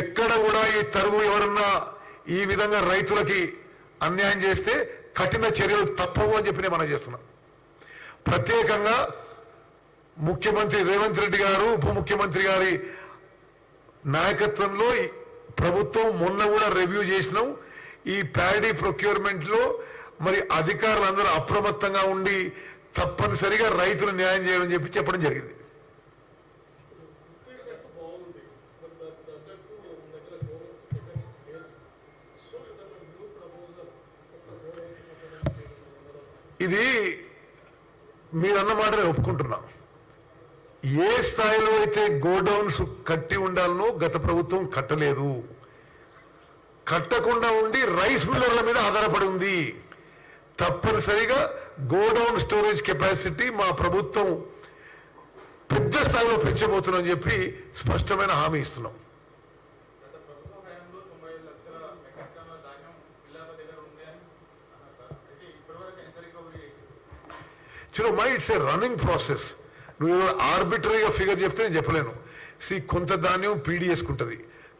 ఎక్కడ కూడా ఈ తరువు ఎవరన్నా ఈ విధంగా రైతులకి అన్యాయం చేస్తే కఠిన చర్యలు తప్పవు అని చెప్పి నేను మనం చేస్తున్నాం. ప్రత్యేకంగా ముఖ్యమంత్రి రేవంత్ రెడ్డి గారు ఉప ముఖ్యమంత్రి గారి నాయకత్వంలో ప్రభుత్వం మొన్న కూడా రివ్యూ చేసినాం. ఈ ప్యాడీ ప్రొక్యూర్మెంట్లో మరి అధికారులందరూ అప్రమత్తంగా ఉండి తప్పనిసరిగా రైతులు న్యాయం చేయాలని చెప్పి చెప్పడం జరిగింది. ఇది మీరన్న మాట నేను ఒప్పుకుంటున్నా. ఏ స్థాయిలో అయితే గోడౌన్స్ కట్టి ఉండాలనో గత ప్రభుత్వం కట్టలేదు. కట్టకుండా ఉండి రైస్ మిల్లర్ల మీద ఆధారపడి ఉంది. తప్పనిసరిగా గోడౌన్ స్టోరేజ్ కెపాసిటీ మా ప్రభుత్వం పెద్ద స్థాయిలో పెంచబోతున్నాం చెప్పి స్పష్టమైన హామీ ఇస్తున్నాం. So my it's a running process నువ్వు ఆర్బిటరీగా ఫిగర్ చెప్తే నేను చెప్పలేను. సి కొంత ధాన్యం పీడీ ఉంటుంది.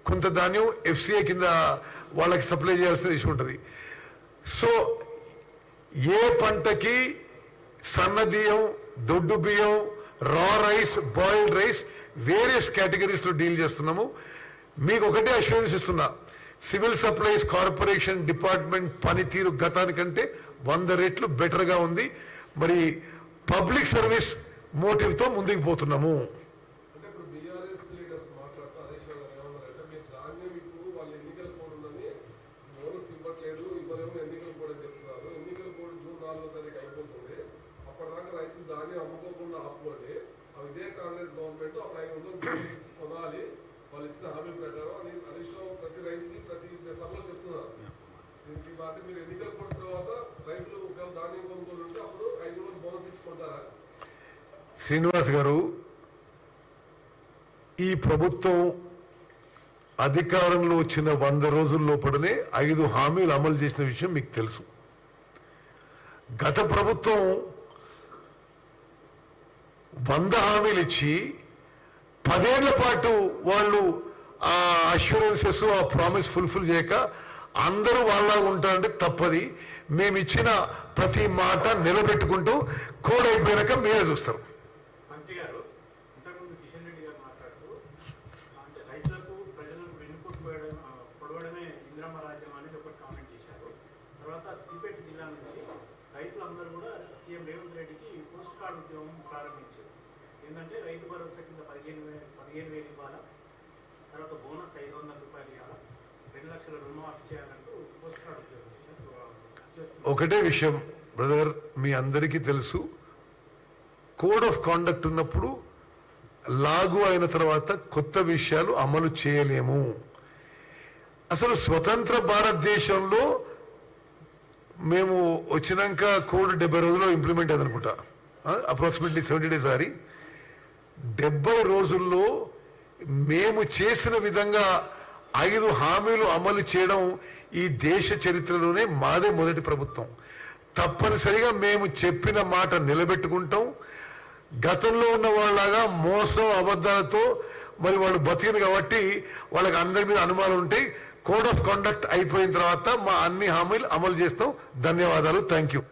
కొంత ధాన్యం ఎఫ్సిఏ కింద వాళ్ళకి సప్లై చేయాల్సిన ఇష్యూ ఉంటుంది. సో ఏ పంటకి సన్న బియ్యం దొడ్డు బియ్యం raw rice boiled rice various కేటగిరీస్లో deal చేస్తున్నాము. మీకు ఒకటే అష్యూరెన్స్ ఇస్తున్నా. సివిల్ సప్లైస్ కార్పొరేషన్ డిపార్ట్మెంట్ పనితీరు గతానికంటే వంద రెట్లు బెటర్గా ఉంది. మరి పబ్లిక్ సర్వీస్ మోటివ్తో ముందుకు పోతున్నాము. అంటే ఇప్పుడు కోడ్ ఉందని అని చెప్తున్నారు. కోడ్ జూన్ అయిపోతుంది. అమ్ముకోకుండా ఆపుకోండి అవి ఇదే కాంగ్రెస్ గవర్నమెంట్ ఇచ్చి ప్రతి రైతు ప్రతి సభలో చెప్తున్నారు. మీరు తర్వాత రైతులు ధాన్యం కొనుగోలు ఉంటే అప్పుడు ఐదు వందలు బోనస్ శ్రీనివాస్ గారు ఈ ప్రభుత్వం అధికారంలో వచ్చిన వంద రోజుల లోపలనే ఐదు హామీలు అమలు చేసిన విషయం మీకు తెలుసు. గత ప్రభుత్వం వంద హామీలు ఇచ్చి పదేళ్ళ పాటు వాళ్ళు ఆ అష్యూరెన్సెస్ ఆ ప్రామిస్ ఫుల్ఫిల్ చేయక అందరూ వాళ్ళ ఉంటారంటే తప్పది. మేము ఇచ్చిన ప్రతి మాట నిలబెట్టుకుంటూ కోడైపోయినాక మీరే చూస్తారు. మంత్రి గారు ఇంతకుముందు కిషన్ రెడ్డి గారు మాట్లాడుతూ అంటే రైతులకు పొడవడమే ఒకటి కామెంట్ చేశారు. తర్వాత జిల్లా నుంచి రైతులందరూ కూడా సీఎం రేవంత్ రెడ్డికి పోస్ట్ కార్డు ఉద్యమం ప్రారంభించారు. ఏంటంటే రైతు భరోసా కింద పదిహేను వేలు పదిహేను వేలు ఇవ్వాలా? తర్వాత బోనస్ ఐదు వందల రూపాయలు ఇవ్వాలా? ఒకటే విషయం బ్రదర్ మీ అందరికీ తెలుసు. కోడ్ ఆఫ్ కాండక్ట్ ఉన్నప్పుడు లాగు అయిన తర్వాత కొత్త విషయాలు అమలు చేయలేము. అసలు స్వతంత్ర భారతదేశంలో మేము వచ్చినాక కోడ్ డెబ్బై రోజుల్లో ఇంప్లిమెంట్ అయింది అనుకుంటా. అప్రాక్సిమేట్లీ సెవెంటీ డేస్ సారీ డెబ్బై రోజుల్లో మేము చేసిన విధంగా ఐదు హామీలు అమలు చేయడం ఈ దేశ చరిత్రలోనే మాదే మొదటి ప్రభుత్వం. తప్పనిసరిగా మేము చెప్పిన మాట నిలబెట్టుకుంటాం. గతంలో ఉన్న వాళ్ళగా మోసం అబద్ధాలతో మరి వాళ్ళు బతికింది కాబట్టి వాళ్ళకి అందరి మీద అనుమానం ఉంటాయి కోడ్ ఆఫ్ కండక్ట్ అయిపోయిన తర్వాత మా అన్ని హామీలు అమలు చేస్తాం. ధన్యవాదాలు. Thank you